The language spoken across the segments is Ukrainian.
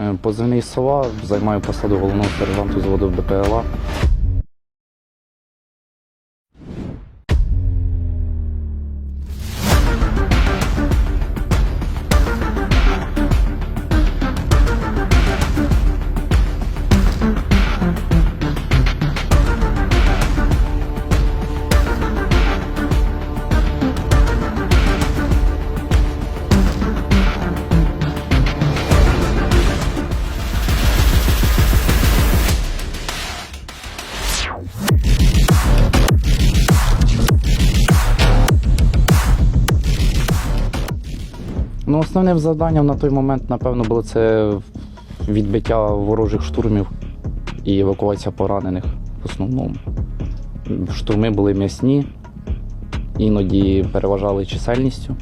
Е, Позивний сова, займаю посаду головного сержанту заводу БПЛА. Ну, основним завданням на той момент, напевно, було це відбиття ворожих штурмів і евакуація поранених в основному. Штурми були м'ясні, іноді переважали чисельністю,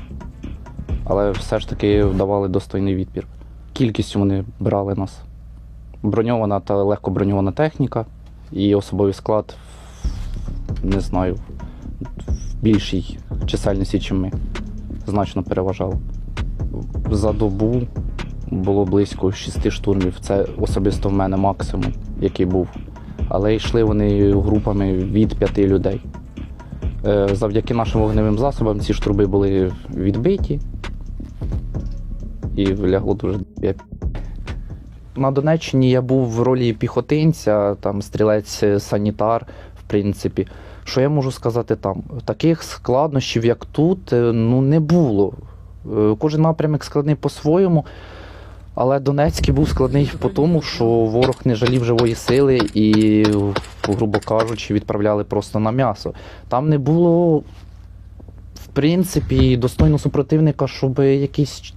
але все ж таки вдавали достойний відпір. Кількістю вони брали нас. Броньована та легко броньована техніка і особовий склад, не знаю, в більшій чисельності, ніж ми. Значно переважало за добу було близько шести штурмів. Це особисто в мене максимум, який був. Але йшли вони групами від п'яти людей. Е, Завдяки нашим вогневим засобам ці штурми були відбиті і лягло дуже на Донеччині я був в ролі піхотинця, там стрілець санітар, в принципі. Що я можу сказати там? Таких складнощів, як тут, е, ну не було. Е, Кожен напрямок складний по-своєму, але Донецький був складний по тому, що ворог не жалів живої сили і, грубо кажучи, відправляли просто на м'ясо. Там не було, в принципі, достойно супротивника, щоб якісь,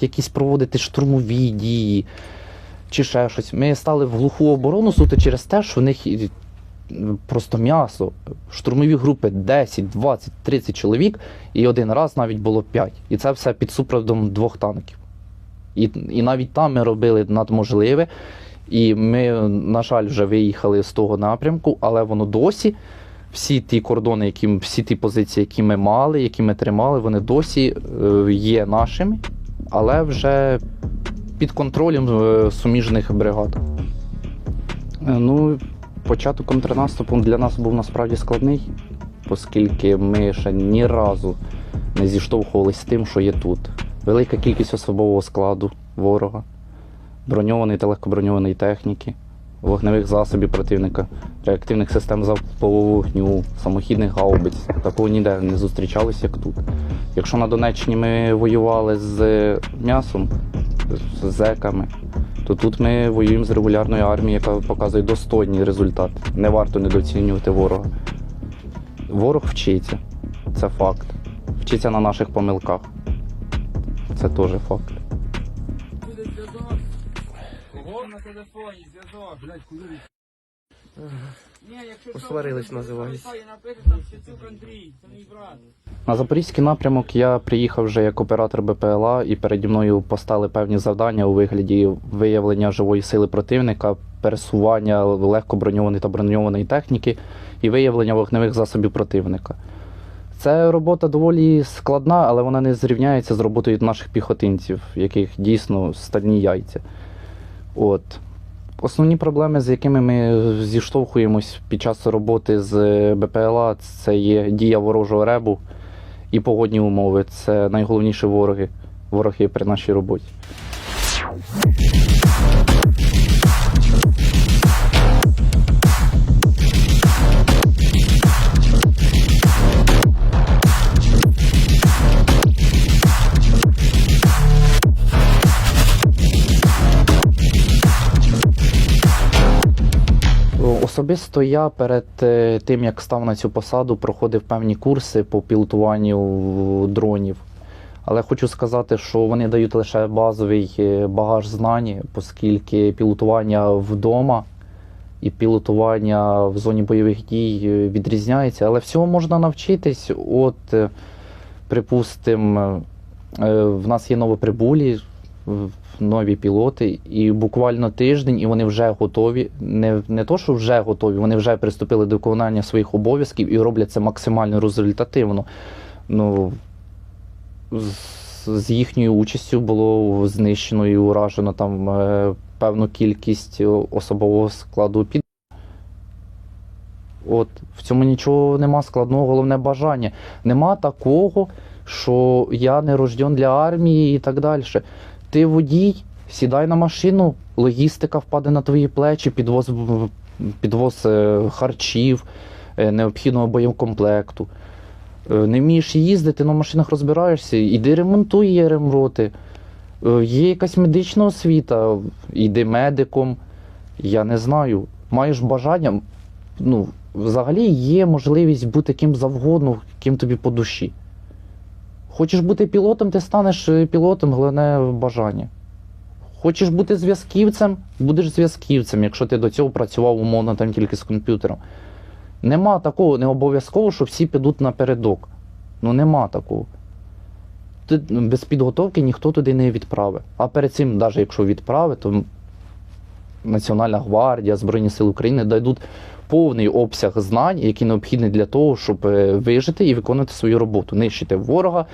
якісь проводити штурмові дії чи ще щось. Ми стали в глуху оборону суто через те, що в них просто м'ясо. Штурмові групи 10, 20, 30 чоловік, і один раз навіть було 5. І це все під супроводом двох танків. І, і навіть там ми робили надможливе. І ми, на жаль, вже виїхали з того напрямку, але воно досі. Всі ті кордони, які, всі ті позиції, які ми мали, які ми тримали, вони досі е, є нашими, але вже під контролем е, суміжних бригад. Е, Ну, початок контрнаступу для нас був насправді складний, оскільки ми ще ні разу не зіштовхувалися з тим, що є тут. Велика кількість особового складу ворога, броньованої та легкоброньованої техніки, вогневих засобів противника, реактивних систем залпового вогню, самохідних гаубиць. Такого ніде не зустрічалось, як тут. Якщо на Донеччині ми воювали з м'ясом, з зеками, то тут ми воюємо з регулярною армією, яка показує достойний результат. Не варто недооцінювати ворога. Ворог вчиться, це факт. Вчиться на наших помилках. Це теж факт. Буде зв'язок. На телефоні, зв'язок. Посварились, що, називаюсь. Я напишу там Щецюк Андрій, це мій брат. На запорізький напрямок я приїхав вже як оператор БПЛА, і переді мною постали певні завдання у вигляді виявлення живої сили противника, пересування легко броньованої та броньованої техніки і виявлення вогневих засобів противника. Це робота доволі складна, але вона не зрівняється з роботою наших піхотинців, яких дійсно стальні яйця. От. Основні проблеми, з якими ми зіштовхуємось під час роботи з БПЛА, це є дія ворожого ребу і погодні умови. Це найголовніші вороги, вороги при нашій роботі. Особисто я перед е, тим, як став на цю посаду, проходив певні курси по пілотуванню дронів. Але хочу сказати, що вони дають лише базовий е, багаж знань, оскільки пілотування вдома і пілотування в зоні бойових дій е, відрізняється. Але всього можна навчитись. От, припустимо, в нас є новоприбулі, нові пілоти, і буквально тиждень, і вони вже готові. Не, не то, що вже готові, вони вже приступили до виконання своїх обов'язків і роблять це максимально результативно. Ну, з- з їхньою участю було знищено і уражено там е, певну кількість особового складу під. От, в цьому нічого нема складного, головне бажання. Нема такого, що я не рожден для армії і так далі. Ти водій, сідай на машину, логістика впаде на твої плечі, підвоз, підвоз е, харчів, е, необхідного боєкомплекту. Е, Не вмієш їздити, на машинах розбираєшся, іди ремонтуй ремроти. Є якась медична освіта, іди медиком. Я не знаю. Маєш бажання. Ну, взагалі є можливість бути ким завгодно, ким тобі по душі. Хочеш бути пілотом, ти станеш е, пілотом, головне бажання. Хочеш бути зв'язківцем, будеш зв'язківцем, якщо ти до цього працював умовно там тільки з комп'ютером. Нема такого, не обов'язково, що всі підуть напередок. Ну нема такого. Ти, ну, без підготовки ніхто туди не відправить. А перед цим, навіть якщо відправить, то Національна гвардія, Збройні Сили України дадуть повний обсяг знань, які необхідні для того, щоб е, вижити і виконувати свою роботу, нищити ворога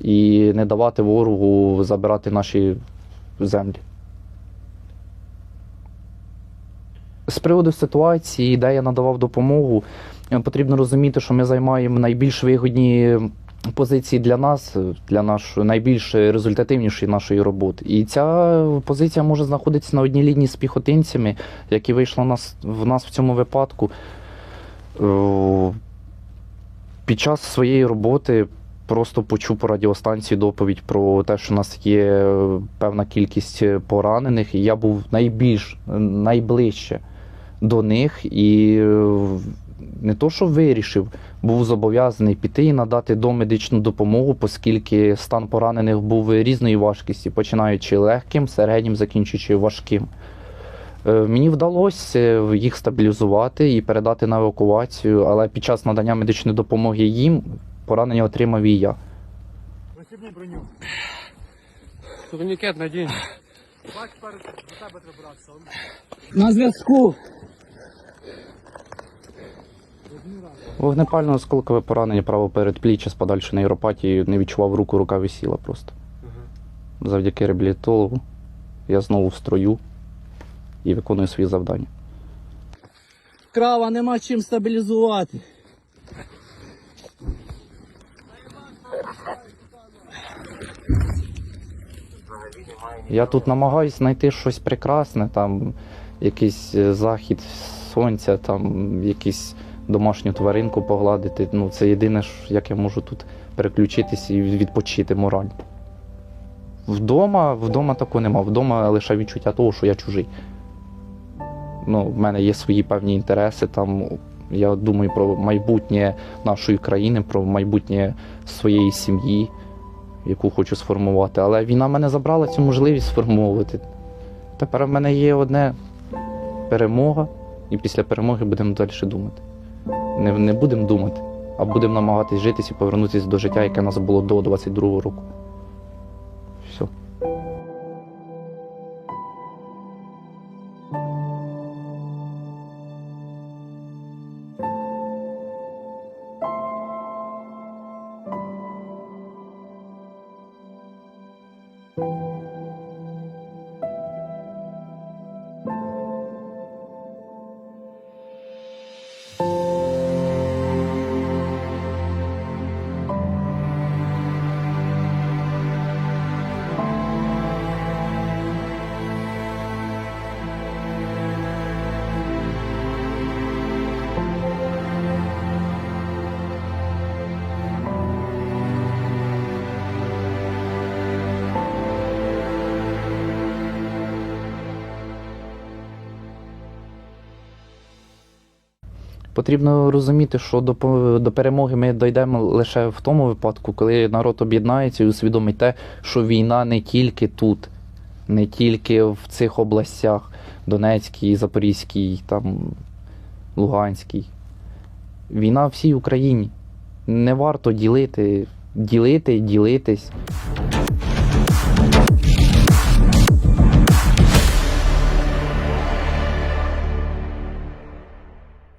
і не давати ворогу забирати наші землі. З приводу ситуації, де я надавав допомогу, е, потрібно розуміти, що ми займаємо найбільш вигідні позиції для нас, е, для нашої найбільш результативнішої нашої роботи. І ця позиція може знаходитися на одній лінії з піхотинцями, які вийшли нас, в нас в цьому випадку. Е, Під час своєї роботи просто почув по радіостанції доповідь про те, що у нас є е, певна кількість поранених, і я був найбільш найближче до них і не то, що вирішив, був зобов'язаний піти і надати домедичну допомогу, оскільки стан поранених був різної важкості, починаючи легким, середнім, закінчуючи важким. Е, Мені вдалося їх стабілізувати і передати на евакуацію, але під час надання медичної допомоги їм поранення отримав і я. Розсібни броню. Турнікет надінь. Бач, перед до тебе треба братися. На зв'язку. Вогнепальне осколкове поранення право передпліччя з подальшою нейропатією не відчував руку, рука висіла просто. Завдяки реабілітологу я знову в строю і виконую свої завдання. Крава нема чим стабілізувати. Я тут намагаюся знайти щось прекрасне, там якийсь е, захід сонця, там якийсь домашню тваринку погладити. Ну, це єдине, як я можу тут переключитись і відпочити морально. Вдома, вдома такого нема. Вдома лише відчуття того, що я чужий. Ну, в мене є свої певні інтереси. Там я думаю про майбутнє нашої країни, про майбутнє своєї сім'ї яку хочу сформувати. Але війна мене забрала цю можливість сформовувати. Тепер в мене є одне перемога, і після перемоги будемо далі думати. Не, не будемо думати, а будемо намагатись житись і повернутися до життя, яке у нас було до 22-го року. Все. Потрібно розуміти, що до, до перемоги ми дійдемо лише в тому випадку, коли народ об'єднається і усвідомить те, що війна не тільки тут, не тільки в цих областях Донецькій, Запорізькій, там, Луганській. Війна всій Україні. Не варто ділити, ділити, ділитись.